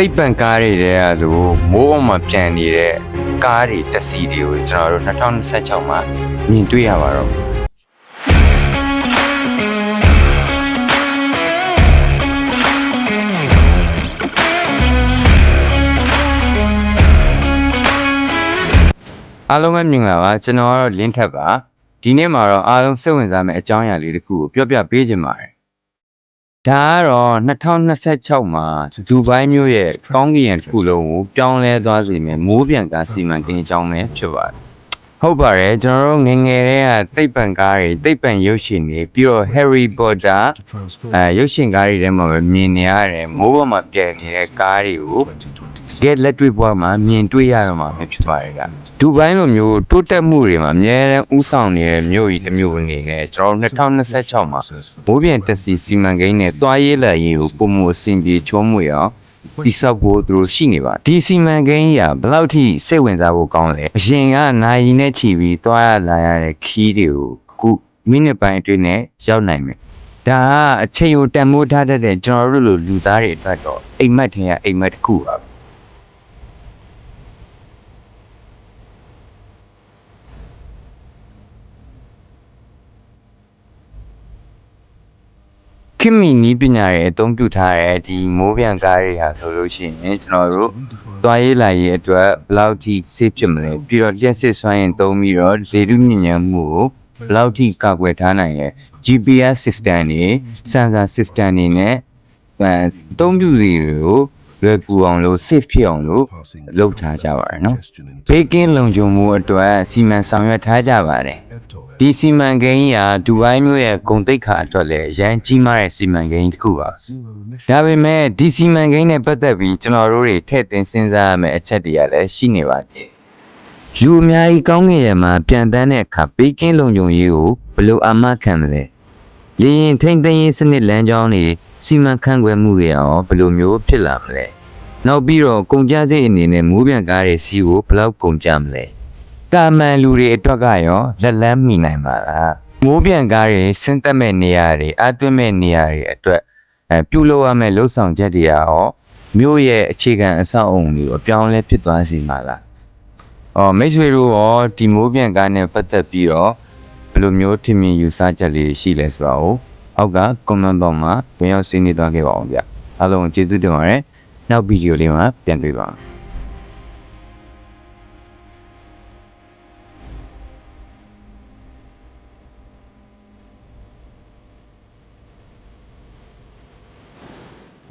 သိပ်ပံကားတွေတဲ့ကလို့မိုးပေါ်မှာပြန်နေတဲ့ကားတွေတစ်စီးတွေကိုကျွန်တော်တို့2026မှာမြင်တွေ့ရပါတော့မယ်အားလုံးပဲမြင်လာပါကျွန်တော်ကတော့လင်းထက်ပါဒီနေ့မှာတော့အားလုံးစိတ်ဝင်စားမယ့်အကြောင်းအရာလေးတစ်ခုကိုပြောပြပေးခြင်းပါတယ် ဒါကတော့2026မှာဒူဘိုင်းမြို့ရဲ့ကောင်းကင်တစ်ခုလုံးကိုပြောင်းလဲသွားစေမယ့်မိုးပြန်ကားစီမံကိန်းအကြောင်းပဲဖြစ်ပါတယ်ဟုတ်ပါတယ်ကျွန်တော်တို့ငယ်ငယ်တည်းကတိတ်ပံကားတွေတိတ်ပံရုပ်ရှင်တွေပြီးတော့ Harry Potter အဲရုပ်ရှင်ကားတွေထဲမှာပဲမြင်နေရတယ်မိုးပေါ်မှာပြည့်နေတဲ့ကားတွေကို ကဲလက်တွေ့ဘဝမှာမြင်တွေ့ရတော့မှာပဲဖြစ်ပါတယ်ကဒူဘိုင်းလိုမျိုးတိုးတက်မှုတွေမှာအများအားဥဆောင်နေတဲ့မြို့ကြီးတစ်မြို့အနေနဲ့ကျွန်တော်တို့2026မှာဘိုးပြန်တက်စီစီမံကိန်းနဲ့တွားရေးလာရေးကိုပုံမှုအဆင်ပြေချုံးမွေအောင်တိဆောက်ဖို့သူတို့ရှိနေပါဒီစီမံကိန်းကြီးကဘယ်လောက်ထိစိတ်ဝင်စားဖို့ကောင်းလဲအရင်ကနိုင်နဲ့ချီပြီးတွားရလာရတဲ့ခီးတွေကိုခုမိနစ်ပိုင်းအတွင်းနဲ့ရောက်နိုင်မယ်ဒါကအချိန်ကိုတန်မိုးထားတတ်တဲ့ကျွန်တော်တို့လိုလူသားတွေအတွက်တော့အိမ်မက်ထင်ရအိမ်မက်တစ်ခုပါ ခင်မီနီးပညာရဲ့အသုံးပြုထားတဲ့ဒီမိုးပြန်ကားတွေဟာဆိုလို့ရှိရင်ကျွန်တော်တို့သွားရေးလာရေးအတွက်ဘယ်လောက်ထိ safe ဖြစ်မလဲပြီးတော့လျှက်စစ်စွမ်းရင်သုံးပြီးတော့လေထုမြင့်ညံမှုကိုဘယ်လောက်ထိကာကွယ်ထားနိုင်လဲ GPS system တွေ sensor system တွေနဲ့အဲအသုံးပြုစီတွေကိုလွယ်ကူအောင်လို့ safe ဖြစ်အောင်လို့လုပ်ထားကြပါတယ်နော်ဘေးကင်းလုံခြုံမှုအတွက်စီမံဆောင်ရွက်ထားကြပါတယ် ဒီစီမံကိန်းကြီးဟာဒူဘိုင်းမြို့ရဲ့ဂုံတိတ်ခါအတွက်လည်းရန်ကြီးမားတဲ့စီမံကိန်းတစ်ခုပါဒါပေမဲ့ဒီစီမံကိန်းနဲ့ပတ်သက်ပြီးကျွန်တော်တို့တွေထည့်သွင်းစဉ်းစားရမယ့်အချက်တွေကလည်းရှိနေပါသေးတယ်။လူအများကြီးကောင်းငင်ရမှာပြန်တန်းတဲ့အခါပေးကင်းလုံခြုံရေးကိုဘယ်လိုအာမခံမလဲ။လေရင်ထိမ့်သိမ်းရေးစနစ်လမ်းကြောင်းတွေစီမံခန့်ခွဲမှုတွေရောဘယ်လိုမျိုးဖြစ်လာမလဲ။နောက်ပြီးတော့ကုန်ကြစိတ်အနေနဲ့မိုးပြန်ကားတွေစီးကိုဘယ်လောက်ကုန်ကြမလဲ။ တာမန်လူတွေအတွက်ကရောလက်လန်းမိနိုင်ပါလား။မိုးပြန်ကားတွေဆင်းသက်မဲ့နေရာတွေအသွင်းမဲ့နေရာတွေအတွက်အဲပြုလုပ်ရမယ့်လှုပ်ဆောင်ချက်တွေရောမြို့ရဲ့အခြေခံအဆောက်အအုံတွေကိုအပြောင်းအလဲဖြစ်သွားစေမှာလား။အော်မိတ်ဆွေတို့ရောဒီမိုးပြန်ကားနဲ့ပတ်သက်ပြီးတော့ဘယ်လိုမျိုးထင်မြင်ယူဆချက်လေးရှိလဲဆိုတာကိုအောက်က comment box မှာပြန်ရောက်ဆွေးနွေးသွားခဲ့ပါအောင်ဗျ။အားလုံးကျေးဇူးတင်ပါတယ်။နောက်ဗီဒီယိုလေးမှာပြန်တွေ့ပါမယ်